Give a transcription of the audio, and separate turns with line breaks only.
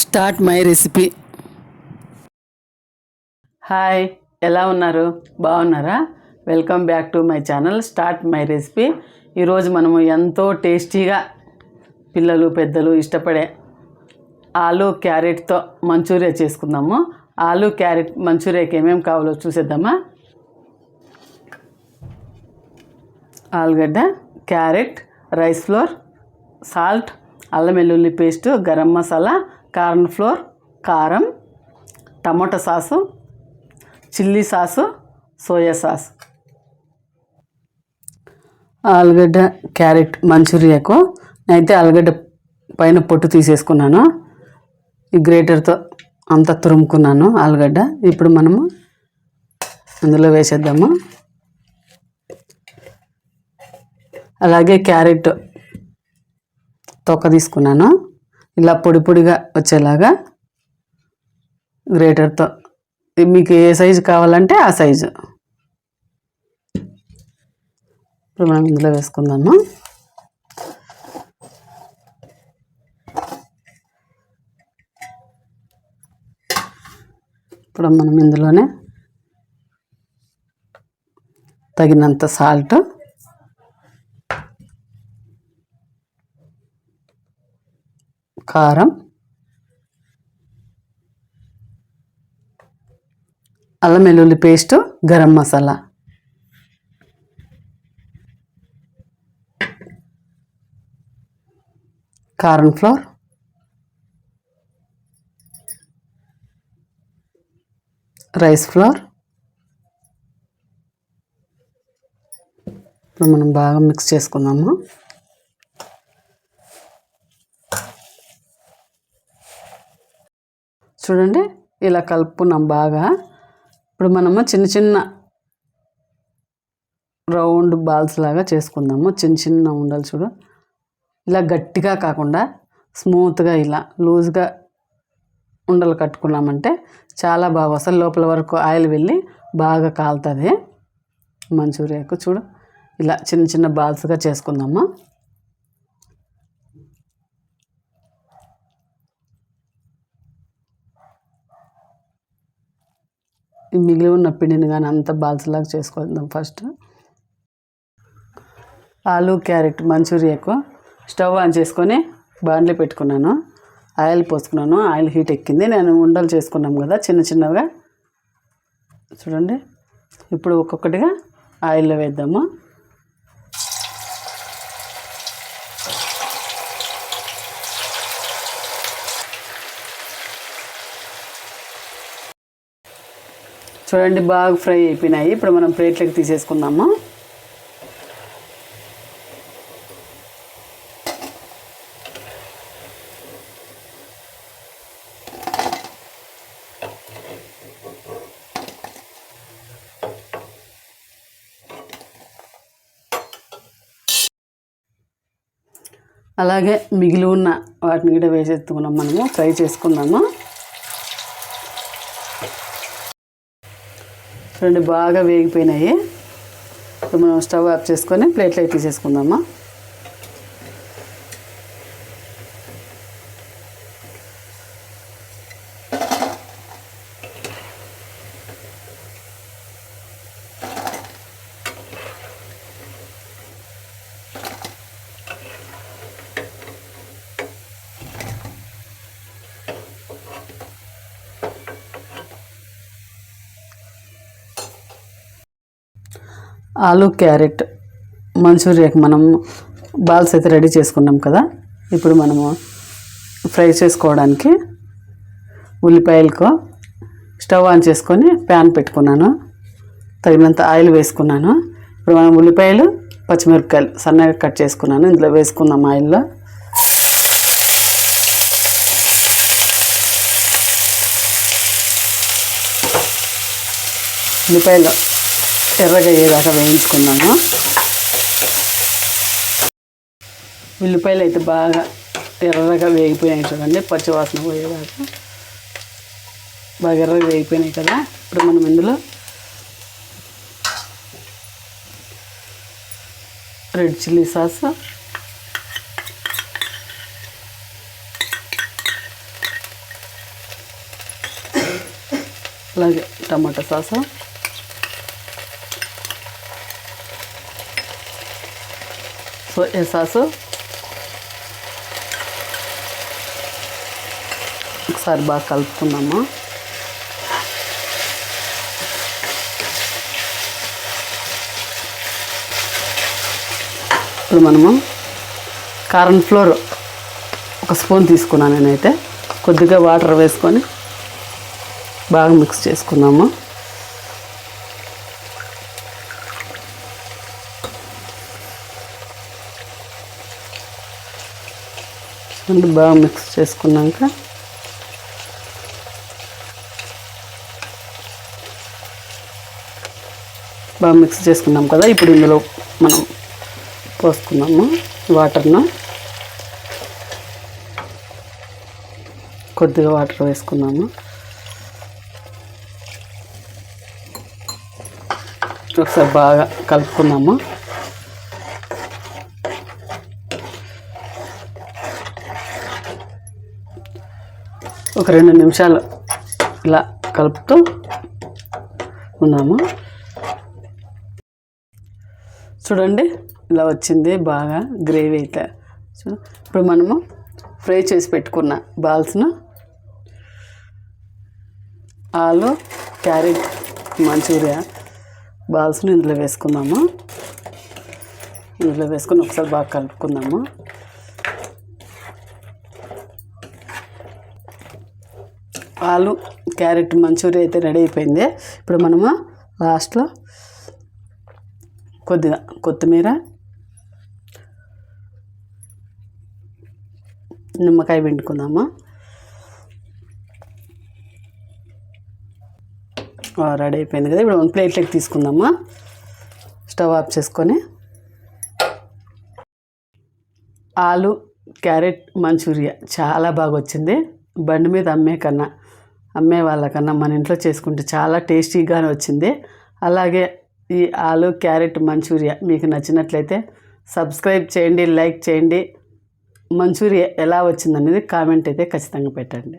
Start my recipe. Hi ఎలా ఉన్నారు? బాగున్నారా? Welcome back to my channel start my recipe. ఈరోజు మనము ఎంతో టేస్టీగా పిల్లలు పెద్దలు ఇష్టపడే ఆలు క్యారెట్తో మంచూరియా చేసుకుందాము. ఆలు క్యారెట్ మంచూరియాకి ఏమేమి కావాలో చూసేద్దామా? ఆలుగడ్డ క్యారెట్ రైస్ ఫ్లోర్ సాల్ట్ అల్లం వెల్లుల్లి paste garam masala corn flour కారం tomato sauce chilli sauce soya sauce. ఆలుగడ్డ క్యారెట్ మంచూరియాకు నేనైతే ఆలుగడ్డ పైన పొట్టు తీసేసుకున్నాను. ఈ గ్రేటర్తో అంతా తురుముకున్నాను ఆలుగడ్డ. ఇప్పుడు మనము అందులో వేసేద్దాము. అలాగే క్యారెట్ తొక్క తీసుకున్నాను. ఇలా పొడి పొడిగా వచ్చేలాగా గ్రేటర్తో. మీకు ఏ సైజు కావాలంటే ఆ సైజు. ఇప్పుడు మనం ఇందులో వేసుకుందాము. ఇప్పుడు మనం ఇందులోనే తగినంత సాల్ట్ కారం అల్లం వెల్లుల్లి పేస్ట్ గరం మసాలా. కారం ఫ్లోర్. Rice flour. ఇప్పుడు మనం బాగా మిక్స్ చేసుకుందాము. చూడండి. ఇలా కలుపుకున్నాం బాగా. ఇప్పుడు మనము చిన్న చిన్న రౌండ్ బాల్స్ లాగా చేసుకుందాము. చిన్న చిన్న ఉండలు చూడు. ఇలా గట్టిగా కాకుండా స్మూత్గా ఇలా లూజ్గా ఉండలు కట్టుకున్నామంటే చాలా బాగా వస్తుంది. లోపల వరకు ఆయిల్ వెళ్ళి బాగా కాలుతుంది. మంచూరియాకు చూడు. ఇలా చిన్న చిన్న బాల్స్గా చేసుకుందాము. మిగిలి ఉన్న పిండిని కానీ అంత బాల్స్లాగా చేసుకుందాం ఫస్ట్. ఆలు క్యారెట్ మంచూరియాకు స్టవ్ ఆన్ చేసుకొని బాండ్లీ పెట్టుకున్నాను. ఆయిల్ పోసుకున్నాను. ఆయిల్ హీట్ ఎక్కింది. నేను ఉండలు చేసుకున్నాం కదా చిన్న చిన్నగా చూడండి. ఇప్పుడు ఒక్కొక్కటిగా ఆయిల్లో వేద్దాము. చూడండి బాగా ఫ్రై అయిపోయినాయి. ఇప్పుడు మనం ప్లేట్లోకి తీసేసుకుందాము? అలాగే మిగిలి ఉన్న వాటిని కూడా వేసేసుకున్నాం మనము. ఫ్రై చేసుకుందాము? చూడండి బాగా వేగిపోయినాయి. ఇప్పుడు మనం స్టవ్ ఆఫ్ చేసుకొని ప్లేట్లోకి తీసేసుకుందామా? ఆలు క్యారెట్ మంచూరియాకి మనం బాల్స్ అయితే రెడీ చేసుకున్నాం కదా. ఇప్పుడు మనము ఫ్రై చేసుకోవడానికి ఉల్లిపాయలకు స్టవ్ ఆన్ చేసుకొని ప్యాన్ పెట్టుకున్నాను. తగినంత ఆయిల్ వేసుకున్నాను. ఇప్పుడు మనం ఉల్లిపాయలు పచ్చిమిరపకాయలు సన్నగా కట్ చేసుకున్నాను. ఇందులో వేసుకుందాం ఆయిల్లో. ఉల్లిపాయలు ఎర్రగా అయ్యేదాకా వేయించుకున్నాను. ఉల్లిపాయలు అయితే బాగా ఎర్రగా వేగిపోయాయి చూడండి పచ్చివాసన పోయేదాకా. బాగా ఎర్రగా వేగిపోయినాయి కదా ఇప్పుడు మనం ఇందులో రెడ్ చిల్లీ సాస్ అలాగే టమాటా సాసు సోయా సాసు? ఒకసారి బాగా కలుపుకున్నాము ఇప్పుడు మనము కార్న్ ఫ్లోర్ ఒక స్పూన్ తీసుకున్నాను నేనైతే. కొద్దిగా వాటర్ వేసుకొని బాగా మిక్స్ చేసుకున్నాము చూడండి బాగా మిక్స్ చేసుకున్నాక బాగా మిక్స్ చేసుకున్నాం కదా ఇప్పుడు ఇందులో మనం పోసుకున్నాము వాటర్ను. కొద్దిగా వాటర్ వేసుకున్నాము ఒకసారి బాగా కలుపుకున్నాము ఒక రెండు నిమిషాలు ఇలా కలుపుతూ ఉన్నాము. చూడండి ఇలా వచ్చింది బాగా గ్రేవీ అయితే. ఇప్పుడు మనము ఫ్రై చేసి పెట్టుకున్న బాల్స్ను ఆలు క్యారెట్ మంచూరియా బాల్స్ను ఇందులో వేసుకుందాము. ఇందులో వేసుకుని ఒకసారి బాగా కలుపుకుందాము. ఆలు క్యారెట్ మంచూరియా అయితే రెడీ అయిపోయింది. ఇప్పుడు మనము లాస్ట్లో కొద్దిగా కొత్తిమీర నిమ్మకాయ పిండుకుందామా? రెడీ అయిపోయింది కదా. ఇప్పుడు వన్ ప్లేట్లోకి తీసుకుందామా? స్టవ్ ఆఫ్ చేసుకొని. ఆలు క్యారెట్ మంచూరియా చాలా బాగా వచ్చింది. బండి మీద అమ్మే కన్నా అమ్మే వాళ్ళకన్నా మన ఇంట్లో చేసుకుంటే చాలా టేస్టీగానే వచ్చింది. అలాగే ఈ ఆలు క్యారెట్ మంచూరియా మీకు నచ్చినట్లయితే సబ్స్క్రైబ్ చేయండి లైక్ చేయండి. మంచూరియా ఎలా వచ్చిందనేది కామెంట్ అయితే ఖచ్చితంగా పెట్టండి.